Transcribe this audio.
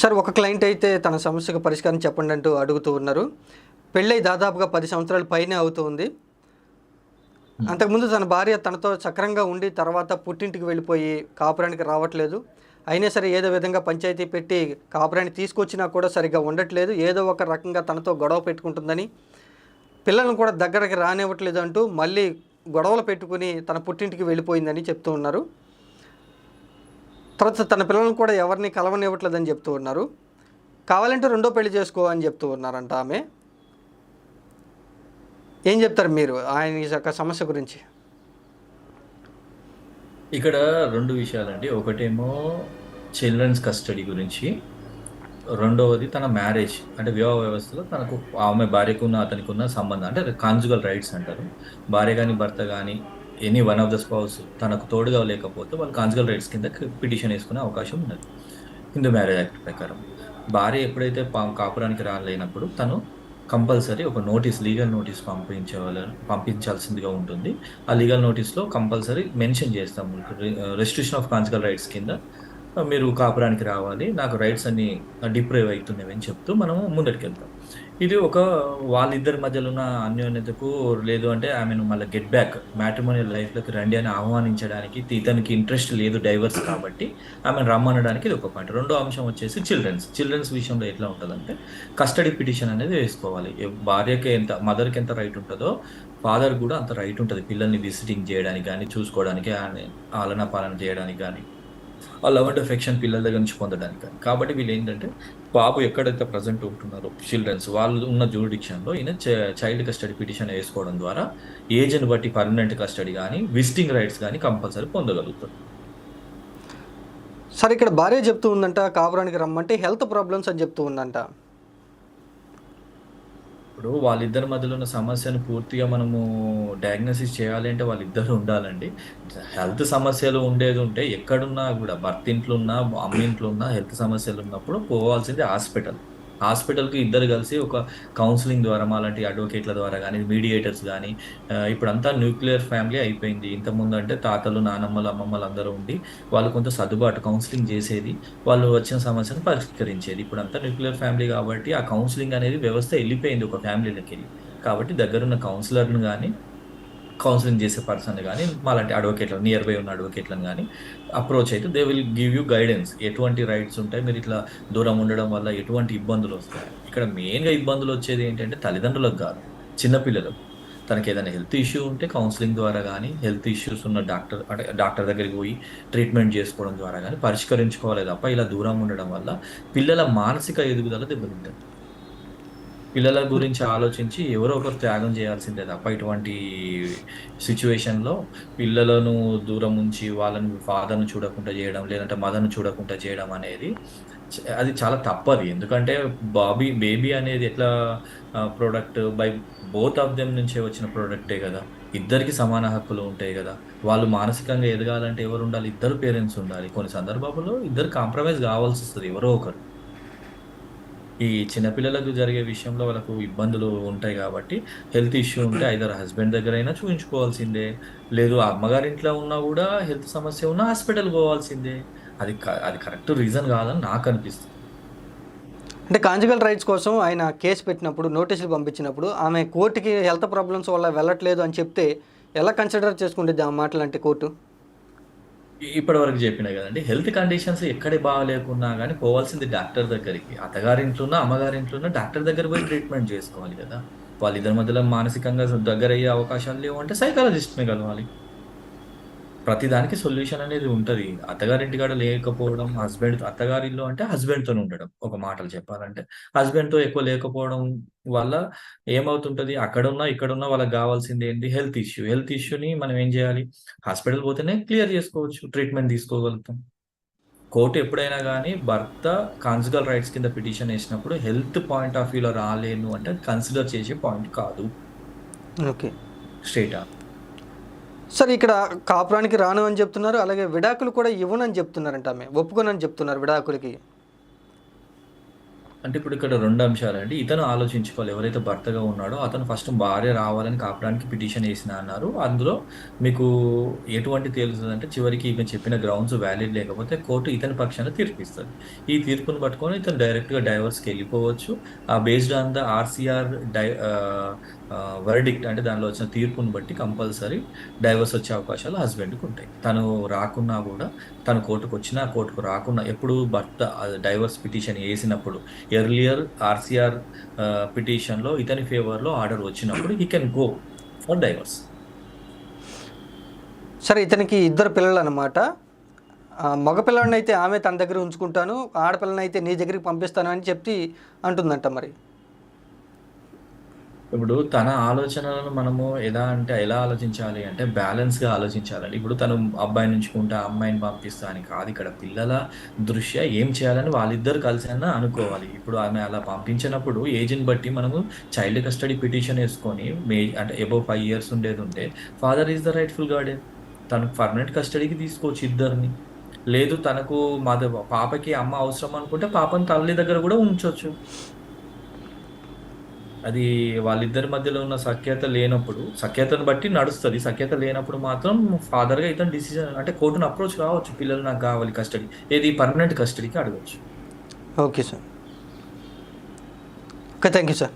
Sir ఒక client అయితే తన సమస్యకు పరిష్కారం చెప్పండి అంటూ అడుగుతూ ఉన్నారు. పెళ్ళై దాదాపుగా పది సంవత్సరాల పైనే అవుతుంది అంతకుముందు తన భార్య తనతో సక్రంగా ఉండి తర్వాత పుట్టింటికి వెళ్ళిపోయి కాపురానికి రావట్లేదు. అయినా సరే ఏదో విధంగా పంచాయతీ పెట్టి కాపురాన్ని తీసుకొచ్చినా కూడా సరిగ్గా ఉండట్లేదు. ఏదో ఒక రకంగా తనతో గొడవ పెట్టుకుంటుందని పిల్లలను కూడా దగ్గరకు రానివ్వట్లేదు అంటూ మళ్ళీ గొడవలు పెట్టుకుని తన పుట్టింటికి వెళ్ళిపోయిందని చెప్తూ ఉన్నారు. తర్వాత తన పిల్లలను కూడా ఎవరిని కలవనివ్వట్లేదని చెప్తూ ఉన్నారు. కావాలంటే రెండో పెళ్ళి చేసుకో అని చెప్తూ ఉన్నారంట ఆమె. ఏం చెప్తారు మీరు? ఆయన యొక్క సమస్య గురించి. ఇక్కడ రెండు విషయాలండి. ఒకటేమో చిల్డ్రన్స్ కస్టడీ గురించి. రెండవది తన మ్యారేజ్ అంటే వివాహ వ్యవస్థలో తనకు ఆమె భార్యకున్న అతనికి ఉన్న సంబంధం అంటే కాన్జుగల్ రైట్స్ అంటారు. భార్య కానీ భర్త కానీ any one of the spouse తనకు తోడుగా లేకపోతే వాళ్ళు కాన్జుగల్ రైట్స్ కింద పిటిషన్ వేసుకునే అవకాశం ఉన్నది. హిందూ మ్యారేజ్ యాక్ట్ ప్రకారం. భార్య ఎప్పుడైతే పా- కాపురానికి రాలేనప్పుడు తను కంపల్సరీ ఒక నోటీస్ లీగల్ నోటీస్ పంపించవాలి పంపించాల్సిందిగా ఉంటుంది. ఆ లీగల్ నోటీస్లో కంపల్సరీ మెన్షన్ చేస్తాము. రిజిస్ట్రేషన్ ఆఫ్ కాన్జుగల్ రైట్స్ కింద మీరు కాపురానికి రావాలి. నాకు రైట్స్ అన్ని డిప్రైవ్ అవుతున్నాయి అని చెప్తూ మనము ముందరికి వెళ్తాం ఇది ఒక వాళ్ళిద్దరి మధ్యలో ఉన్న అన్యోన్యతకు లేదు అంటే ఆమెను మళ్ళీ గెట్ బ్యాక్ మ్యాట్రిమోనియల్ లైఫ్లోకి రండి అని ఆహ్వానించడానికి ఇతనికి ఇంట్రెస్ట్ లేదు డైవర్స్ కాబట్టి ఆమెను రమ్మనడానికి ఇది ఒక పాయింట్ రెండో అంశం వచ్చేసి చిల్డ్రన్స్ చిల్డ్రన్స్ విషయంలో ఎట్లా ఉంటుందంటే కస్టడీ పిటిషన్ అనేది వేసుకోవాలి. భార్యకి ఎంత మదర్కి ఎంత రైట్ ఉంటుందో ఫాదర్ కూడా అంత రైట్ ఉంటుంది. పిల్లల్ని విజిటింగ్ చేయడానికి కానీ చూసుకోవడానికి ఆమె ఆలన పాలన చేయడానికి కానీ. ఆ లవ్ అండ్ అఫెక్షన్ పిల్లల దగ్గర నుంచి పొందడానికి. కాబట్టి వీళ్ళు ఏంటంటే బాబు ఎక్కడైతే ప్రజెంట్ ఉంటున్నారో చిల్డ్రన్స్ వాళ్ళు ఉన్న జూరిడిక్షన్లో ఈయన చైల్డ్ కస్టడీ పిటిషన్ వేసుకోవడం ద్వారా ఏజ్ని బట్టి పర్మనెంట్ కస్టడీ కానీ విజిటింగ్ రైట్స్ కానీ కంపల్సరీ పొందగలుగుతారు. సరే ఇక్కడ భార్య చెప్తూ ఉందంట కాపురానికి రమ్మంటే హెల్త్ ప్రాబ్లమ్స్ అని చెప్తూ ఉందంట. ఇప్పుడు వాళ్ళిద్దరి మధ్యలో ఉన్న సమస్యను పూర్తిగా మనము డయాగ్నోసిస్ చేయాలి అంటే వాళ్ళిద్దరు ఉండాలండి. హెల్త్ సమస్యలు ఉండేది ఉంటే ఎక్కడున్నా కూడా భర్త ఇంట్లో ఉన్నా అమ్మ ఇంట్లో ఉన్నా హెల్త్ సమస్యలు ఉన్నప్పుడు పోవాల్సింది హాస్పిటల్. హాస్పిటల్కి ఇద్దరు కలిసి ఒక కౌన్సిలింగ్ ద్వారా అలాంటి అడ్వకేట్ల ద్వారా కానీ మీడియేటర్స్ కానీ ఇప్పుడంతా న్యూక్లియర్ ఫ్యామిలీ అయిపోయింది. ఇంతకుముందు అంటే తాతలు నానమ్మలు అమ్మమ్మలు అందరూ ఉండి వాళ్ళు కొంత సర్దుబాటు కౌన్సిలింగ్ చేసేది. వాళ్ళు వచ్చిన సమస్యను పరిష్కరించేది. ఇప్పుడంతా న్యూక్లియర్ ఫ్యామిలీ కాబట్టి ఆ కౌన్సిలింగ్ అనేది వ్యవస్థ వెళ్ళిపోయింది ఒక ఫ్యామిలీలకి వెళ్ళి కాబట్టి దగ్గరున్న కౌన్సిలర్ను కానీ కౌన్సిలింగ్ చేసే పర్సన్ కానీ మాలాంటి అడ్వకేట్లను నియర్ బై ఉన్న అడ్వకేట్లను కానీ అప్రోచ్ అయితే they will give you guidance ఎటువంటి రైట్స్ ఉంటాయి? మీరు ఇట్లా దూరం ఉండడం వల్ల ఎటువంటి ఇబ్బందులు వస్తాయి? ఇక్కడ మెయిన్గా ఇబ్బందులు వచ్చేది ఏంటంటే తల్లిదండ్రులకు కాదు చిన్నపిల్లలకు తనకి ఏదైనా హెల్త్ ఇష్యూ ఉంటే కౌన్సిలింగ్ ద్వారా కానీ హెల్త్ ఇష్యూస్ ఉన్న డాక్టర్ అంటే డాక్టర్ దగ్గరికి పోయి ట్రీట్మెంట్ చేసుకోవడం ద్వారా కానీ పరిష్కరించుకోవాలి తప్ప ఇలా దూరం ఉండడం వల్ల పిల్లల మానసిక ఎదుగుదల దెబ్బతింటుంది. పిల్లల గురించి ఆలోచించి ఎవరో ఒకరు త్యాగం చేయాల్సిందే తప్ప ఇటువంటి సిచ్యువేషన్లో పిల్లలను దూరం ఉంచి వాళ్ళని ఫాదర్ను చూడకుండా చేయడం లేదంటే మదర్ను చూడకుండా చేయడం అనేది అది చాలా తప్పది. ఎందుకంటే బాబీ బేబీ అనేది ఎట్లా product by both of them నుంచే వచ్చిన ప్రోడక్టే కదా. ఇద్దరికి సమాన హక్కులు ఉంటాయి కదా. వాళ్ళు మానసికంగా ఎదగాలంటే ఎవరు ఉండాలి? ఇద్దరు పేరెంట్స్ ఉండాలి. కొన్ని సందర్భాల్లో ఇద్దరు కాంప్రమైజ్ కావాల్సి వస్తుంది ఎవరో ఒకరు. ఈ చిన్నపిల్లలకు జరిగే విషయంలో వాళ్ళకు ఇబ్బందులు ఉంటాయి కాబట్టి హెల్త్ ఇష్యూ ఉంటే ఐదర్ హస్బెండ్ దగ్గర అయినా చూపించుకోవాల్సిందే లేదు అమ్మగారి ఇంట్లో ఉన్నా కూడా హెల్త్ సమస్య ఉన్నా హాస్పిటల్ పోవాల్సిందే. అది క- అది కరెక్ట్ రీజన్ కాదని నాకు అనిపిస్తుంది. అంటే కాంజుగల్ రైట్స్ కోసం ఆయన కేసు పెట్టినప్పుడు నోటీసులు పంపించినప్పుడు ఆమె కోర్టుకి హెల్త్ ప్రాబ్లమ్స్ వల్ల వెళ్ళట్లేదు అని చెప్తే ఎలా కన్సిడర్ చేసుకుంటుంది ఆ మాటలు అంటే కోర్టు? ఇప్పటి వరకు చెప్పిన కదండి హెల్త్ కండిషన్స్ ఎక్కడ బాగాలేకున్నా కానీ పోవాల్సింది డాక్టర్ దగ్గరికి. అత్తగారింట్లో ఉన్న అమ్మగారింట్లో ఉన్న డాక్టర్ దగ్గర పోయి ట్రీట్మెంట్ చేసుకోవాలి కదా. వాళ్ళిద్దరి మధ్యలో మానసికంగా దగ్గర అయ్యే అవకాశాలు లేవు అంటే సైకాలజిస్ట్ని కలవాలి. ప్రతిదానికి సొల్యూషన్ అనేది ఉంటుంది. అత్తగారింటి కాడ లేకపోవడం హస్బెండ్ అత్తగారిలో అంటే హస్బెండ్తో ఉండడం. ఒక మాటలు చెప్పాలంటే. హస్బెండ్తో ఎక్కువ లేకపోవడం వల్ల ఏమవుతుంటది? అక్కడున్నా ఇక్కడున్నా వాళ్ళకి కావాల్సింది ఏంటి? Health issue. హెల్త్ ఇష్యూని మనం ఏం చేయాలి? హాస్పిటల్ పోతేనే క్లియర్ చేసుకోవచ్చు. ట్రీట్మెంట్ తీసుకోగలుగుతాం. కోర్టు ఎప్పుడైనా కానీ భర్త కాన్జుగల్ రైట్స్ కింద పిటిషన్ వేసినప్పుడు హెల్త్ పాయింట్ ఆఫ్ వ్యూలో రాలేను అంటే కన్సిడర్ చేసే పాయింట్ కాదు. ఓకే. స్ట్రైట్ సరే ఇక్కడ కాపురానికి రాను అని చెప్తున్నారు అలాగే విడాకులు కూడా ఇవ్వనని చెప్తున్నారంట ఆమె. ఒప్పుకోనని చెప్తున్నారు విడాకులకి. అంటే ఇప్పుడు ఇక్కడ రెండు అంశాలండి. ఇతను ఆలోచించుకోవాలి. ఎవరైతే భర్తగా ఉన్నాడో అతను ఫస్ట్ భార్య రావాలని కాపడానికి పిటిషన్ వేసిన అన్నారు. అందులో మీకు ఎటువంటి తేలుతుందంటే చివరికి ఇక చెప్పిన గ్రౌండ్స్ వ్యాలిడ్ లేకపోతే కోర్టు ఇతని పక్షాన తీర్పిస్తుంది. ఈ తీర్పును పట్టుకొని ఇతను డైరెక్ట్గా డైవర్స్కి వెళ్ళిపోవచ్చు. ఆ బేస్డ్ ఆన్ ద ఆర్సీఆర్ డై వర్డిక్ట్ అంటే దానిలో వచ్చిన తీర్పును బట్టి కంపల్సరీ డైవర్స్ వచ్చే అవకాశాలు హస్బెండ్కి ఉంటాయి. తను రాకున్నా కూడా తను కోర్టుకు వచ్చినా కోర్టుకు రాకున్నా ఎప్పుడు భర్త డైవర్స్ పిటిషన్ వేసినప్పుడు ఎర్లియర్ ఆర్సీఆర్ పిటిషన్లో ఇతని ఫేవర్లో ఆర్డర్ వచ్చినప్పుడు he can go for divorce సరే ఇతనికి ఇద్దరు పిల్లలు అనమాట మగపిల్లని అయితే ఆమె తన దగ్గర ఉంచుకుంటాను ఆడపిల్లని అయితే నీ దగ్గరికి పంపిస్తాను అని చెప్పి అంటుందంట మరి. ఇప్పుడు తన ఆలోచనలను మనము ఎలా అంటే ఎలా ఆలోచించాలి అంటే బ్యాలెన్స్గా ఆలోచించాలండి. ఇప్పుడు తను అబ్బాయి ఉంచుకుంటా అమ్మాయిని పంపిస్తా అని కాదు. ఇక్కడ పిల్లల దృష్ట్యా ఏం చేయాలని వాళ్ళిద్దరు కలిసి అన్నా అనుకోవాలి. ఇప్పుడు ఆమె అలా పంపించినప్పుడు ఏజ్ని బట్టి మనము చైల్డ్ కస్టడీ పిటిషన్ వేసుకొని మే అంటే అబౌవ్ ఫైవ్ ఇయర్స్ ఉండేది ఉంటే father is the rightful guardian తనకు పర్మనెంట్ కస్టడీకి తీసుకోవచ్చు ఇద్దరిని. లేదు తనకు మద పాపకి అమ్మ అవసరం అనుకుంటే పాపని తల్లి దగ్గర కూడా ఉంచవచ్చు అది వాళ్ళిద్దరి మధ్యలో ఉన్న సఖ్యత లేనప్పుడు సఖ్యతను బట్టి నడుస్తుంది. సఖ్యత లేనప్పుడు మాత్రం ఫాదర్గా ఇతను డిసిజన్ అంటే కోర్టును అప్రోచ్ కావచ్చు. పిల్లలు నాకు కావాలి కస్టడీ. ఏది పర్మనెంట్ కస్టడీకి అడగచ్చు. Okay sir. Okay thank you sir.